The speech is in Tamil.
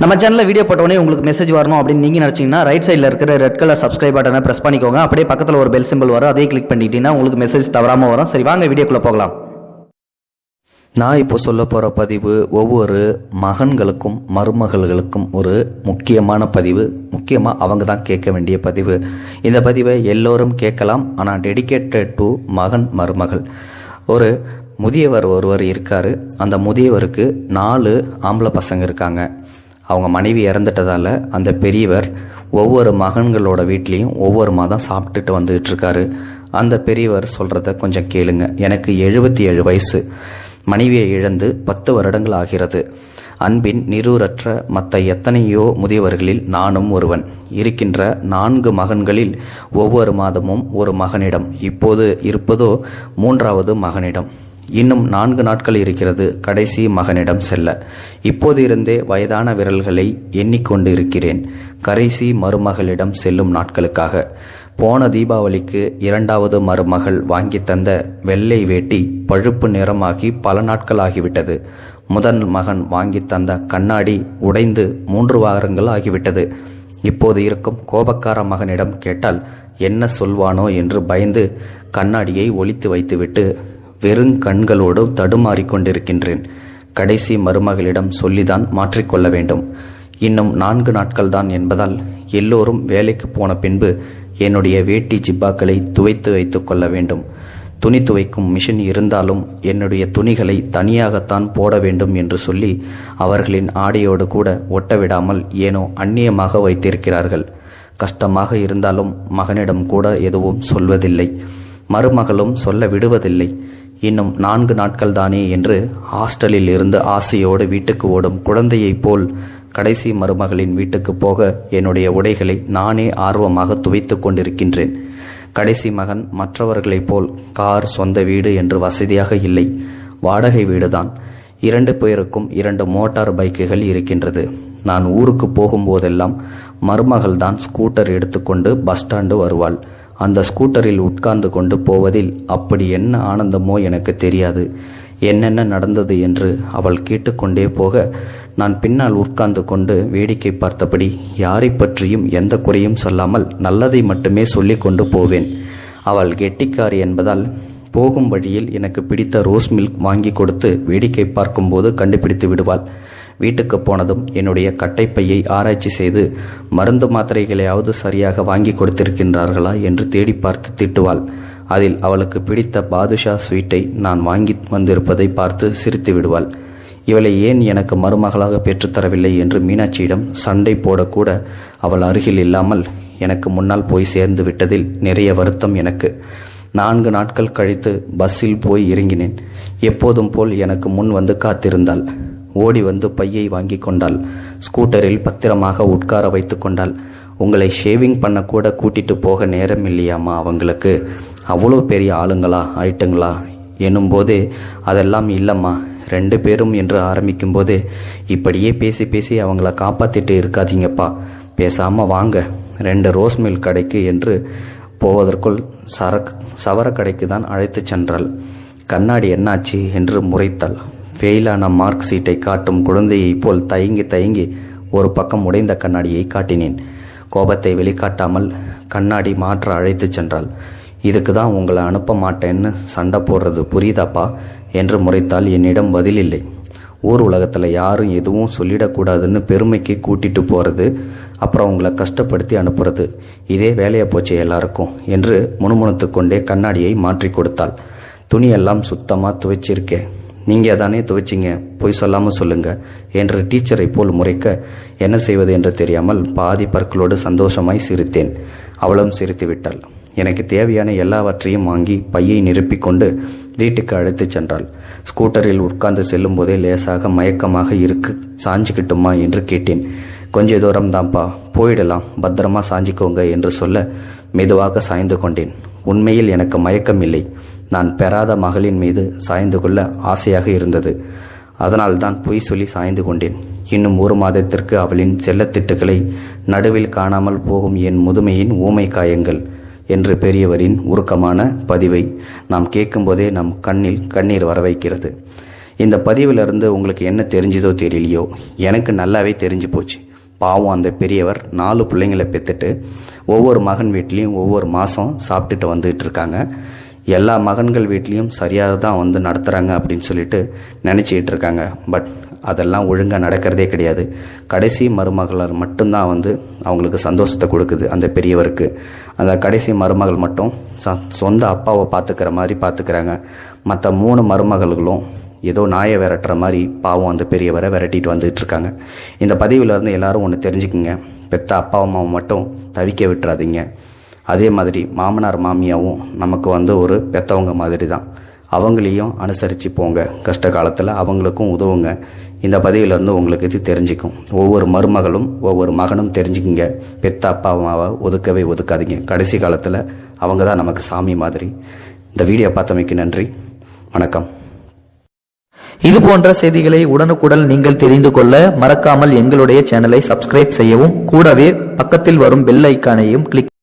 நம்ம சேனலில் வீடியோ போட்டோடனே உங்களுக்கு மெசேஜ் வரணும் அப்படின்னு நீங்கள் நினச்சிங்கன்னா ரைட் சைடில் இருக்கிற ரெட் கலர் சப்ஸ்கிரைப் பட்டனை ப்ரெஸ் பண்ணிக்கோங்க. அப்படியே பக்கத்தில் ஒரு பெல் சிம்பிள் வரும். அதே கிளிக் பண்ணிட்டீங்கன்னா உங்களுக்கு மெசேஜ் தவறாமல் வரும். சரி வாங்க வீடியோக்குள்ளே போகலாம். நான் இப்போ சொல்ல போகிற பதிவு ஒவ்வொரு மகன்களுக்கும் மருமகள்களுக்கும் ஒரு முக்கியமான பதிவு. முக்கியமாக அவங்க தான் கேட்க வேண்டிய பதிவு. இந்த பதிவை எல்லோரும் கேட்கலாம். ஆனால் டெடிகேட்டட் டு மகன் மருமகள். ஒரு முதியவர் ஒருவர் இருக்கார். அந்த முதியவருக்கு நாலு ஆம்பளை பசங்க இருக்காங்க. அவங்க மனைவி இறந்துட்டதால அந்த பெரியவர் ஒவ்வொரு மகன்களோட வீட்லேயும் ஒவ்வொரு மாதம் சாப்பிட்டுட்டு வந்துகிட்டு இருக்காரு. அந்த பெரியவர் சொல்கிறத கொஞ்சம் கேளுங்க. எனக்கு எழுபத்தி ஏழு வயசு. மனைவியை இழந்து பத்து வருடங்கள் ஆகிறது. அன்பின் நிரூரற்ற மற்ற எத்தனையோ முதியவர்களில் நானும் ஒருவன். இருக்கின்ற நான்கு மகன்களில் ஒவ்வொரு மாதமும் ஒரு மகனிடம். இப்போது இருப்பதோ மூன்றாவது மகனிடம். இன்னும் நான்கு நாட்கள் இருக்கிறது. கடைசி மகனிடம் செல்ல. இப்போது இருந்தே வயதான விரல்களை எண்ணிக்கொண்டு இருக்கிறேன் கடைசி மருமகளிடம் செல்லும் நாட்களுக்காக. போன தீபாவளிக்கு இரண்டாவது மருமகள் வாங்கி தந்த வெள்ளை வேட்டி பழுப்பு நிறமாகி பல நாட்கள் ஆகிவிட்டது முதல் மகன் வாங்கி தந்த கண்ணாடி உடைந்து மூன்று வாரங்கள் ஆகிவிட்டது. இப்போது இருக்கும் கோபக்கார மகனிடம் கேட்டால் என்ன சொல்வானோ? என்று பயந்து கண்ணாடியை ஒழித்து வைத்துவிட்டு வெறும் கண்களோடு தடுமாறிக் கொண்டிருக்கின்றேன் கடைசி மருமகளிடம் சொல்லிதான் மாற்றிக்கொள்ள வேண்டும். இன்னும் நான்கு நாட்கள் தான் என்பதால் எல்லோரும் வேலைக்கு போன பின்பு என்னுடைய வேட்டி ஜிப்பாக்களை துவைத்து வைத்துக் கொள்ள வேண்டும். துணி துவைக்கும் மிஷின் இருந்தாலும் என்னுடைய துணிகளை தனியாகத்தான் போட வேண்டும் என்று சொல்லி அவர்களின் ஆடையோடு கூட ஒட்டவிடாமல் ஏனோ அந்நியமாக வைத்திருக்கிறார்கள். கஷ்டமாக இருந்தாலும் மகனிடம் கூட எதுவும் சொல்வதில்லை. மருமகளும் சொல்ல விடுவதில்லை. இன்னும் நான்கு நாட்கள் தானே என்று ஹாஸ்டலில் இருந்து ஆசையோடு வீட்டுக்கு ஓடும் குழந்தையைப் போல் கடைசி மருமகளின் வீட்டுக்கு போக என்னுடைய உடைகளை நானே ஆர்வமாக துவைத்துக் கொண்டிருக்கின்றேன். கடைசி மகன் மற்றவர்களைப் போல் கார் சொந்த வீடு என்று வசதியாக இல்லை. வாடகை வீடுதான். இரண்டு பேருக்கும் இரண்டு மோட்டார் பைக்குகள் இருக்கின்றது. நான் ஊருக்கு போகும்போதெல்லாம் மருமகள் தான் ஸ்கூட்டர் எடுத்துக்கொண்டு பஸ் ஸ்டாண்டு வருவாள். அந்த ஸ்கூட்டரில் உட்கார்ந்து கொண்டு போவதில் அப்படி என்ன ஆனந்தமோ எனக்கு தெரியாது. என்னென்ன நடந்தது என்று அவள் கேட்டுக்கொண்டே போக நான் பின்னால் உட்கார்ந்து கொண்டு வேடிக்கை பார்த்தபடி யாரை பற்றியும் எந்த குறையும் சொல்லாமல் நல்லதை மட்டுமே சொல்லிக் கொண்டு போவேன். அவள் கெட்டிக்காரி என்பதால் போகும் வழியில் எனக்கு பிடித்த ரோஸ் மில்க் வாங்கி கொடுத்து வேடிக்கை பார்க்கும்போது கண்டுபிடித்து விடுவாள். வீட்டுக்கு போனதும் என்னுடைய கட்டைப்பையை ஆராய்ச்சி செய்து மருந்து மாத்திரைகளையாவது சரியாக வாங்கி கொடுத்திருக்கின்றார்களா என்று தேடி பார்த்து திட்டுவாள். அதில் அவளுக்கு பிடித்த பாதுஷா ஸ்வீட்டை நான் வாங்கி வந்திருப்பதை பார்த்து சிரித்து விடுவாள். இவளை ஏன் எனக்கு மருமகளாக பெற்றுத்தரவில்லை என்று மீனாட்சியிடம் சண்டை போடக்கூட அவள் அருகில் இல்லாமல் எனக்கு முன்னால் போய் சேர்ந்து விட்டதில் நிறைய வருத்தம் எனக்கு. நான்கு நாட்கள் கழித்து பஸ்ஸில் போய் இறங்கினேன். எப்போதும் போல் எனக்கு முன் வந்து காத்திருந்தாள். ஓடி வந்து பையை வாங்கி கொண்டாள். ஸ்கூட்டரில் பத்திரமாக உட்கார வைத்து கொண்டாள். உங்களை ஷேவிங் பண்ணக்கூட கூட்டிட்டு போக நேரம் இல்லையாமா அவங்களுக்கு. அவ்வளோ பெரிய ஆளுங்களா ஆயிட்டுங்களா என்னும்போது அதெல்லாம் இல்லைம்மா. ரெண்டு பேரும் என்று ஆரம்பிக்கும்போது இப்படியே பேசி பேசி அவங்கள காப்பாற்றிட்டு இருக்காதீங்கப்பா. பேசாமல் வாங்க. ரெண்டு ரோஸ் மில் கடைக்கு என்று போவதற்குள் சரக் சவர கடைக்கு தான் அழைத்து சென்றாள். கண்ணாடி என்னாச்சு? என்று முறைத்தாள். ஃபெயிலான மார்க் சீட்டை காட்டும் குழந்தையைப் போல் தயங்கி தயங்கி ஒரு பக்கம் உடைந்த கண்ணாடியை காட்டினேன். கோபத்தை வெளிக்காட்டாமல் கண்ணாடி மாற்ற அழைத்துச் சென்றாள். இதுக்கு தான் உங்களை அனுப்ப மாட்டேன்னு சண்டை போடுறது புரியுதாப்பா? என்று முறைத்தால் என்னிடம் பதில் இல்லை. ஊர் உலகத்தில் யாரும் எதுவும் சொல்லிடக்கூடாதுன்னு பெருமைக்கு கூட்டிட்டு போகிறது அப்புறம் உங்களை கஷ்டப்படுத்தி அனுப்புறது. இதே வேலையை போச்சு எல்லாருக்கும் என்று முணுமுணுத்து கொண்டே கண்ணாடியை மாற்றி கொடுத்தாள். துணியெல்லாம் சுத்தமாக துவைச்சிருக்கேன். நீங்கள் தானே துவைச்சிங்க? பொய் சொல்லாமல் சொல்லுங்க. என்று டீச்சரை போல் முறைக்க என்ன செய்வது என்று தெரியாமல் பாதி பற்களோடு சந்தோஷமாய் சிரித்தேன். அவளும் சிரித்து விட்டாள் எனக்கு தேவையான எல்லாவற்றையும் வாங்கி பையை நிரப்பிக்கொண்டு வீட்டுக்கு அழைத்துச் சென்றாள். ஸ்கூட்டரில் உட்கார்ந்து செல்லும் போதே லேசாக மயக்கமாக இருக்கு சாஞ்சிக்கிட்டுமா என்று கேட்டேன். கொஞ்ச தூரம் தான்ப்பா போயிடலாம் பத்திரமா சாஞ்சிக்கோங்க என்று சொல்ல மெதுவாக சாய்ந்து கொண்டேன். உண்மையில் எனக்கு மயக்கம் இல்லை நான் பெறாத மகளின் மீது சாய்ந்து கொள்ள ஆசையாக இருந்தது. அதனால் தான் பொய் சொல்லி சாய்ந்து கொண்டேன். இன்னும் ஒரு மாதத்திற்கு அவளின் செல்லத்திட்டுகளை நடுவில் காணாமல் போகும் என் முதுமையின் ஊமை காயங்கள் என்று பெரியவரின் உருக்கமான பதிவை நாம் கேட்கும்போதே நம் கண்ணில் கண்ணீர் வர வைக்கிறது. இந்த பதிவிலிருந்து உங்களுக்கு என்ன தெரிஞ்சதோ தெரியலையோ? எனக்கு நல்லாவே தெரிஞ்சு போச்சு. பாவம் அந்த பெரியவர் நாலு பிள்ளைங்களை பெற்றுட்டு ஒவ்வொரு மகன் வீட்லேயும் ஒவ்வொரு மாதம் சாப்பிட்டுட்டு வந்துகிட்டு இருக்காங்க. எல்லா மகன்கள் வீட்லேயும் சரியாக தான் வந்து நடத்துகிறாங்க அப்படின்னு சொல்லிட்டு நினச்சிக்கிட்டு இருக்காங்க. பட் அதெல்லாம் ஒழுங்காக நடக்கிறதே கிடையாது. கடைசி மருமகளார் மட்டும்தான் வந்து அவங்களுக்கு சந்தோஷத்தை கொடுக்குது அந்த பெரியவருக்கு. அந்த கடைசி மருமகள் மட்டும் ச- சொந்த அப்பாவை பார்த்துக்கிற மாதிரி பார்த்துக்கிறாங்க. மற்ற மூணு மருமகள்களும் ஏதோ நாயை விரட்டுற மாதிரி பாவம் அந்த பெரியவரை விரட்டிட்டு வந்துட்டு இருக்காங்க. இந்த பதிவில் இருந்து எல்லாரும் ஒன்று தெரிஞ்சுக்குங்க. பெத்த அப்பா அம்மாவை மட்டும் தவிக்க விட்டுறாதீங்க. அதே மாதிரி மாமனார் மாமியாவும் நமக்கு வந்து ஒரு பெத்தவங்க மாதிரி தான் அவங்களையும் அனுசரித்து போங்க. கஷ்ட காலத்தில் அவங்களுக்கும் உதவுங்க. இந்த பதவியிலேருந்து உங்களுக்கு இது தெரிஞ்சுக்கும். ஒவ்வொரு மருமகளும் ஒவ்வொரு மகனும் தெரிஞ்சுக்கிங்க. பெத்த அப்பா அம்மாவை ஒதுக்கவே ஒதுக்காதீங்க. கடைசி காலத்தில் அவங்க தான் நமக்கு சாமி மாதிரி. இந்த வீடியோ பார்த்தமைக்கு நன்றி. வணக்கம். இது போன்ற செய்திகளை உடனுக்குடன் நீங்கள் தெரிந்து கொள்ள மறக்காமல் எங்களுடைய சேனலை சப்ஸ்கிரைப் செய்யவும் கூடவே பக்கத்தில் வரும் பெல் ஐக்கானையும் கிளிக்